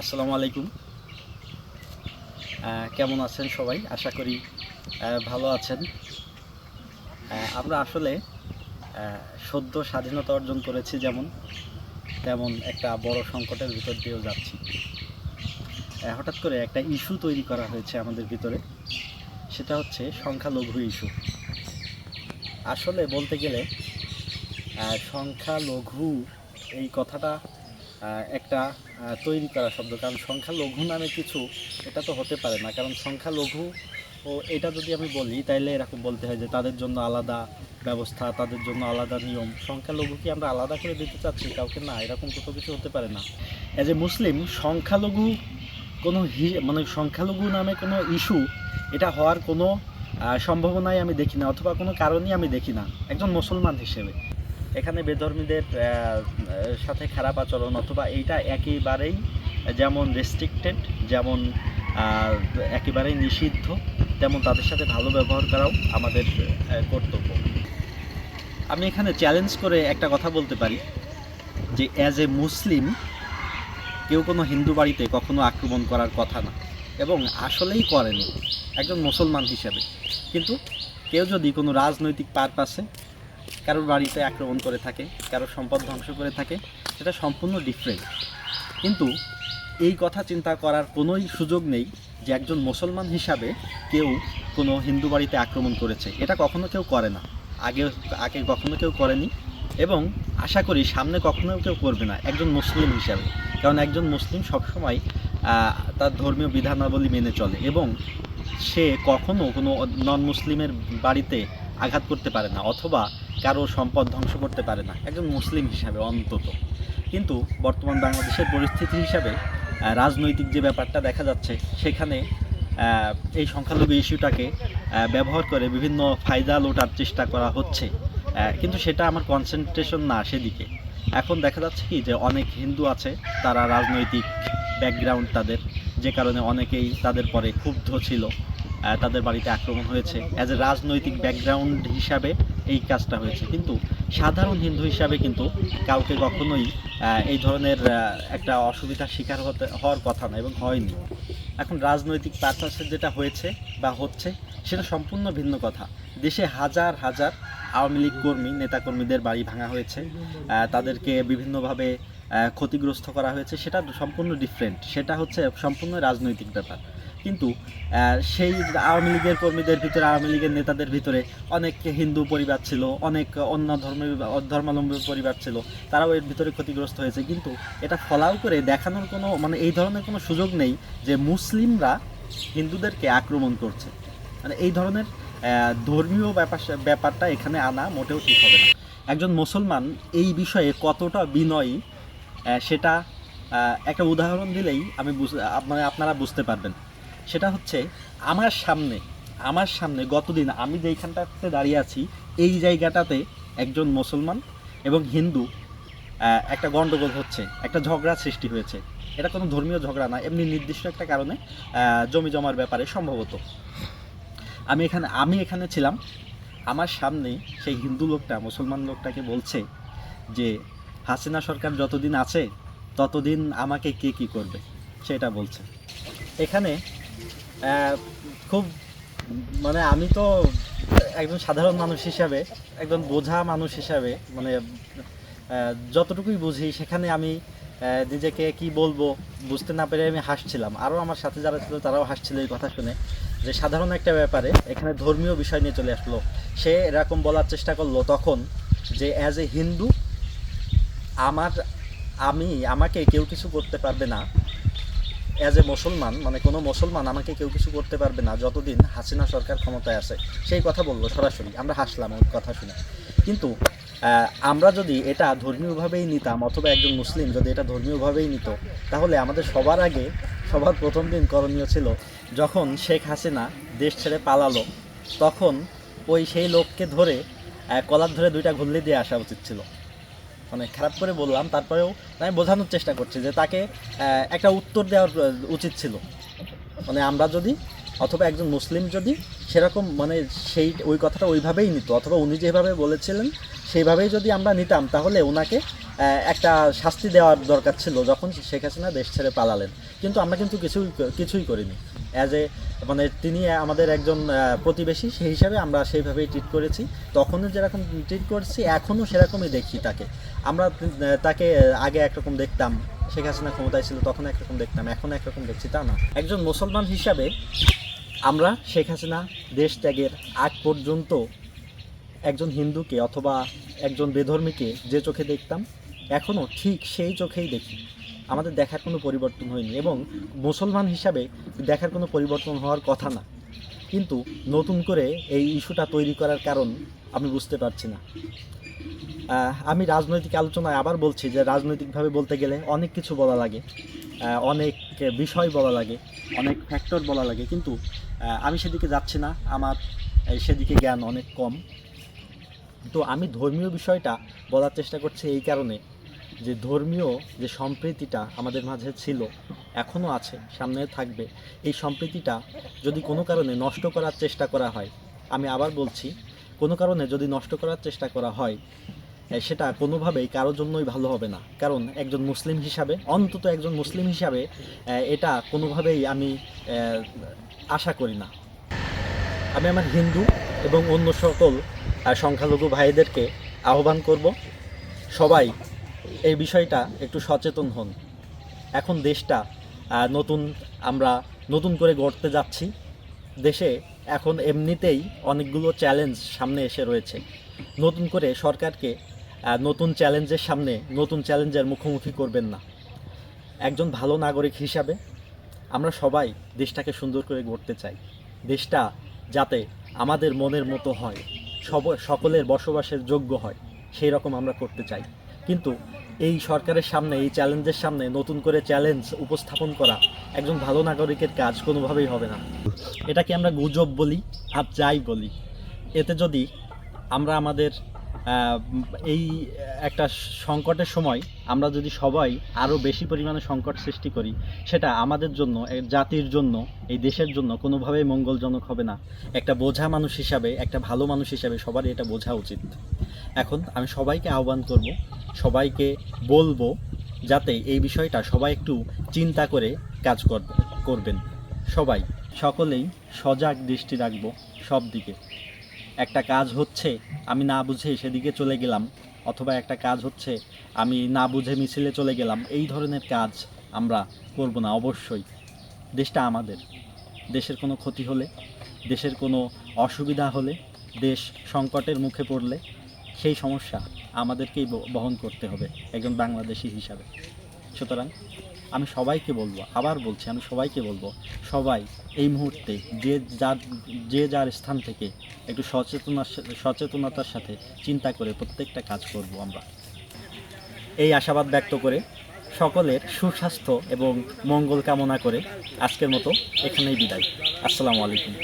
আসসালামু আলাইকুম। কেমন আছেন সবাই? আশা করি ভালো আছেন। আমরা আসলে সদ্য স্বাধীনতা অর্জন করেছি যেমন, তেমন একটা বড় সংকটের ভিতর দিয়েও যাচ্ছি। হঠাৎ করে একটা ইস্যু তৈরি করা হয়েছে আমাদের ভিতরে। সেটা হচ্ছে সংখ্যালঘু ইস্যু। আসলে বলতে গেলে সংখ্যালঘু এই কথাটা একটা তৈরি করা শব্দ। কারণ সংখ্যালঘু নামে কিছু, এটা তো হতে পারে না। কারণ সংখ্যালঘু, ও এটা যদি আমি বলি, তাইলে এরকম বলতে হয় যে তাদের জন্য আলাদা ব্যবস্থা, তাদের জন্য আলাদা নিয়ম। সংখ্যালঘু কি আমরা আলাদা করে দিতে চাচ্ছি? কাউকে না, এরকম তো কিছু হতে পারে না। অ্যাজ এ মুসলিম সংখ্যালঘু কোনো হি- মানে সংখ্যালঘু নামে কোনো ইস্যু এটা হওয়ার কোনো সম্ভাবনাই আমি দেখি না, অথবা কোনো কারণই আমি দেখি না। একজন মুসলমান হিসেবে। এখানে বেধর্মীদের সাথে খারাপ আচরণ অথবা এইটা একেবারেই যেমন রেস্ট্রিক্টেড যেমন একেবারেই নিষিদ্ধ, তেমন তাদের সাথে ভালো ব্যবহার করাও আমাদের কর্তব্য। আমি এখানে চ্যালেঞ্জ করে একটা কথা বলতে পারি, যে অ্যাজ এ মুসলিম কেউ কোনো হিন্দু বাড়িতে কখনো আক্রমণ করার কথা না, এবং আসলেই করেনি, একজন মুসলমান হিসেবে। কিন্তু কেউ যদি কোনো রাজনৈতিক পারপাসে কারোর বাড়িতে আক্রমণ করে থাকে, কারোর সম্পদ ধ্বংস করে থাকে, সেটা সম্পূর্ণ ডিফারেন্ট কিন্তু এই কথা চিন্তা করার কোনোই সুযোগ নেই যে একজন মুসলমান হিসাবে কেউ কোনো হিন্দু বাড়িতে আক্রমণ করেছে। এটা কখনো কেউ করে না। আগে আগে কখনো কেউ করেনি এবং আশা করি সামনে কখনো কেউ করবে না একজন মুসলিম হিসাবে। কারণ একজন মুসলিম সবসময় তার ধর্মীয় বিধানাবলী মেনে চলে এবং সে কখনো কোনো নন মুসলিমের বাড়িতে আঘাত করতে পারে না অথবা কারও সম্পদ ধ্বংস করতে পারে না, একজন মুসলিম হিসাবে অন্তত। কিন্তু বর্তমান বাংলাদেশের পরিস্থিতি হিসাবে রাজনৈতিক যে ব্যাপারটা দেখা যাচ্ছে, সেখানে এই সংখ্যালঘু ইস্যুটাকে ব্যবহার করে বিভিন্ন ফায়দা লোটার চেষ্টা করা হচ্ছে। কিন্তু সেটা আমার কনসেন্ট্রেশন না সেদিকে। এখন দেখা যাচ্ছে কি যে অনেক হিন্দু আছে, তারা রাজনৈতিক ব্যাকগ্রাউন্ড তাদের, যে কারণে অনেকেই তাদের পরে ক্ষুব্ধ ছিল তাদের বাড়িতে আক্রমণ হয়েছে। অ্যাজ এ রাজনৈতিক ব্যাকগ্রাউন্ড হিসাবে এই কাজটা হয়েছে। কিন্তু সাধারণ হিন্দু হিসাবে কিন্তু কাউকে কখনোই এই ধরনের একটা অসুবিধার শিকার হতে, হওয়ার কথা না এবং হয়নি। এখন রাজনৈতিক পারপাসে যেটা হয়েছে বা হচ্ছে, সেটা সম্পূর্ণ ভিন্ন কথা। দেশে হাজার হাজার আওয়ামী লীগ কর্মী, নেতাকর্মীদের বাড়ি ভাঙা হয়েছে। তাদেরকে বিভিন্নভাবে ক্ষতিগ্রস্ত করা হয়েছে। সেটা সম্পূর্ণ ডিফারেন্ট সেটা হচ্ছে সম্পূর্ণ রাজনৈতিক ব্যাপার। কিন্তু সেই আওয়ামী লীগের কর্মীদের ভিতরে, আওয়ামী লীগের নেতাদের ভিতরে অনেক হিন্দু পরিবার ছিল, অনেক অন্য ধর্মের ধর্মাবলম্বী পরিবার ছিল, তারাও এর ভিতরে ক্ষতিগ্রস্ত হয়েছে। কিন্তু এটা ফলাও করে দেখানোর কোনো মানে এই ধরনের কোনো সুযোগ নেই যে মুসলিমরা হিন্দুদেরকে আক্রমণ করছে। মানে এই ধরনের ধর্মীয় ব্যাপার, ব্যাপারটা এখানে আনা মোটেও ঠিক হবে না। একজন মুসলমান এই বিষয়ে কতটা বিনয়ী সেটা একটা উদাহরণ দিলেই আমি মানে আপনারা বুঝতে পারবেন। সেটা হচ্ছে আমার সামনে আমার সামনে গতদিন আমি যেইখানটাতে দাঁড়িয়ে আছি, এই জায়গাটাতে একজন মুসলমান এবং হিন্দু একটা গণ্ডগোল হচ্ছে, একটা ঝগড়া সৃষ্টি হয়েছে। এটা কোনো ধর্মীয় ঝগড়া না, এমনি নির্দিষ্ট একটা কারণে জমি জমার ব্যাপারে সম্ভবত। আমি এখানে আমি এখানে ছিলাম, আমার সামনে সেই হিন্দু লোকটা, মুসলমান লোকটাকে বলছে যে, হাসিনা সরকার যতদিন আছে, ততদিন আমাকে কে কি করবে? সেটা বলছে। এখানে খুব মানে আমি তো একজন সাধারণ মানুষ হিসাবে, একজন বোঝা মানুষ হিসাবে মানে যতটুকুই বুঝি, সেখানে আমি নিজেকে কি বলব বুঝতে না পেরে আমি হাসছিলাম। আরও আমার সাথে যারা ছিল, তারাও হাসছিল এই কথা শুনে, যে সাধারণ একটা ব্যাপারে এখানে ধর্মীয় বিষয় নিয়ে চলে আসলো। সে এরকম বলার চেষ্টা করল তখন যে, অ্যাজ এ হিন্দু, আমার, আমি, আমাকে কেউ কিছু করতে পারবে না অ্যাজ এ মুসলমান মানে কোনো মুসলমান আমাকে কেউ কিছু করতে পারবে না যতদিন হাসিনা সরকার ক্ষমতায় আছে। সেই কথা বলল সরাসরি, আমরা হাসলাম ওই কথা শুনে। কিন্তু আমরা যদি এটা ধর্মীয়ভাবেই নিতাম, অথবা একজন মুসলিম যদি এটা ধর্মীয়ভাবেই নিত, তাহলে আমাদের সবার আগে, সবার প্রথম দিন করণীয় ছিল যখন শেখ হাসিনা দেশ ছেড়ে পালালো, তখন ওই সেই লোককে ধরে কলার ধরে দুইটা ঘুরলি দিয়ে আসা উচিত ছিল। মানে খারাপ করে বললাম, তারপরেও আমি বোঝানোর চেষ্টা করছি যে তাকে একটা উত্তর দেওয়ার উচিত ছিল। মানে আমরা যদি, অথবা একজন মুসলিম যদি সেরকম মানে সেই, ওই কথাটা ওইভাবেই নিত, অথবা উনি যেভাবে বলেছিলেন সেইভাবেই যদি আমরা নিতাম, তাহলে ওনাকে একটা শাস্তি দেওয়ার দরকার ছিল যখন শেখ হাসিনা দেশ ছেড়ে পালালেন। কিন্তু আমরা কিন্তু কিছুই কিছুই করিনি। অ্যাজ এ মানে তিনি আমাদের একজন প্রতিবেশী, সেই হিসাবে আমরা সেইভাবেই ট্রিট করেছি। তখনও যেরকম ট্রিট করছি, এখনও সেরকমই দেখি তাকে। আমরা তাকে আগে একরকম দেখতাম। শেখ হাসিনা ক্ষমতায় ছিল, তখন একরকম দেখতাম। এখন একরকম দেখছি, তা না। একজন মুসলমান হিসাবে আমরা শেখ হাসিনা দেশ ত্যাগের আগ পর্যন্ত একজন হিন্দুকে অথবা একজন বেধর্মীকে যে চোখে দেখতাম এখনও ঠিক সেই চোখেই দেখি। আমাদের দেখার কোনো পরিবর্তন হয়নি এবং মুসলমান হিসাবে দেখার কোনো পরিবর্তন হওয়ার কথা না। কিন্তু নতুন করে এই ইস্যুটা তৈরি করার কারণ আমি বুঝতে পারছি না। আমি রাজনৈতিক আলোচনায় আবার বলছি যে রাজনৈতিকভাবে বলতে গেলে অনেক কিছু বলা লাগে। অনেক বিষয় বলা লাগে, অনেক ফ্যাক্টর বলা লাগে। কিন্তু আমি সেদিকে যাচ্ছি না। আমার সেদিকে জ্ঞান অনেক কম। তো আমি ধর্মীয় বিষয়টা বলার চেষ্টা করছি এই কারণে। যে ধর্মীয় যে সম্প্রীতিটা আমাদের মাঝে ছিল, এখনও আছে, সামনে থাকবে, এই সম্প্রীতিটা যদি কোনো কারণে নষ্ট করার চেষ্টা করা হয়, আমি আবার বলছি, কোনো কারণে যদি নষ্ট করার চেষ্টা করা হয় সেটা কোনোভাবেই কারোর জন্যই ভালো হবে না। কারণ একজন মুসলিম হিসাবে, অন্তত একজন মুসলিম হিসাবে এটা কোনোভাবেই আমি আশা করি না। আমি আমার হিন্দু এবং অন্য সকল সংখ্যালঘু ভাইদেরকে আহ্বান করব, সবাই এই বিষয়টা একটু সচেতন হন। এখন দেশটা নতুন, আমরা নতুন করে গড়তে যাচ্ছি। দেশে এখন এমনিতেই অনেকগুলো চ্যালেঞ্জ সামনে এসে রয়েছে। নতুন করে সরকারকে নতুন চ্যালেঞ্জের সামনে, নতুন চ্যালেঞ্জের মুখোমুখি করবেন না। একজন ভালো নাগরিক হিসাবে আমরা সবাই দেশটাকে সুন্দর করে গড়তে চাই। দেশটা যাতে আমাদের মনের মতো হয়, সব, সকলের বসবাসের যোগ্য হয়, সেই রকম আমরা করতে চাই। কিন্তু এই সরকারের সামনে, এই চ্যালেঞ্জের সামনে নতুন করে চ্যালেঞ্জ উপস্থাপন করা একজন ভালো নাগরিকের কাজ কোনোভাবেই হবে না। এটাকে আমরা গুজব বলি আর যাই বলি। এতে যদি আমরা আমাদের এই একটা সংকটের সময় আমরা যদি সবাই আরও বেশি পরিমাণে সংকট সৃষ্টি করি, সেটা আমাদের জন্য জাতির জন্য, এই দেশের জন্য কোনোভাবেই মঙ্গলজনক হবে না। একটা বোঝা মানুষ হিসাবে, একটা ভালো মানুষ হিসাবে সবারই এটা বোঝা উচিত। এখন আমি সবাইকে আহ্বান করব, সবাইকে বলব যাতে এই বিষয়টা সবাই একটু চিন্তা করে কাজ কর- করবেন। সবাই, সকলেই সজাগ দৃষ্টি রাখব সব দিকে একটা কাজ হচ্ছে, আমি না বুঝে সেদিকে চলে গেলাম, অথবা একটা কাজ হচ্ছে, আমি না বুঝে মিছিলে চলে গেলাম, এই ধরনের কাজ আমরা করব না, অবশ্যই। দেশটা আমাদের। দেশের কোনো ক্ষতি হলে, দেশের কোনো অসুবিধা হলে, দেশ সংকটের মুখে পড়লে, সেই সমস্যা আমাদেরকেই বহন করতে হবে, একজন বাংলাদেশি হিসাবে। সুতরাং আমি সবাইকে বলব, আবার বলছি, আমি সবাইকে বলব, সবাই এই মুহূর্তে যে যার যে যার স্থান থেকে একটু সচেতনার সচেতনতার সাথে চিন্তা করে প্রত্যেকটা কাজ করব আমরা। এই আশাবাদ ব্যক্ত করে সকলের সুস্বাস্থ্য এবং মঙ্গল কামনা করে আজকের মতো এখানেই বিদায়। আসসালামু আলাইকুম।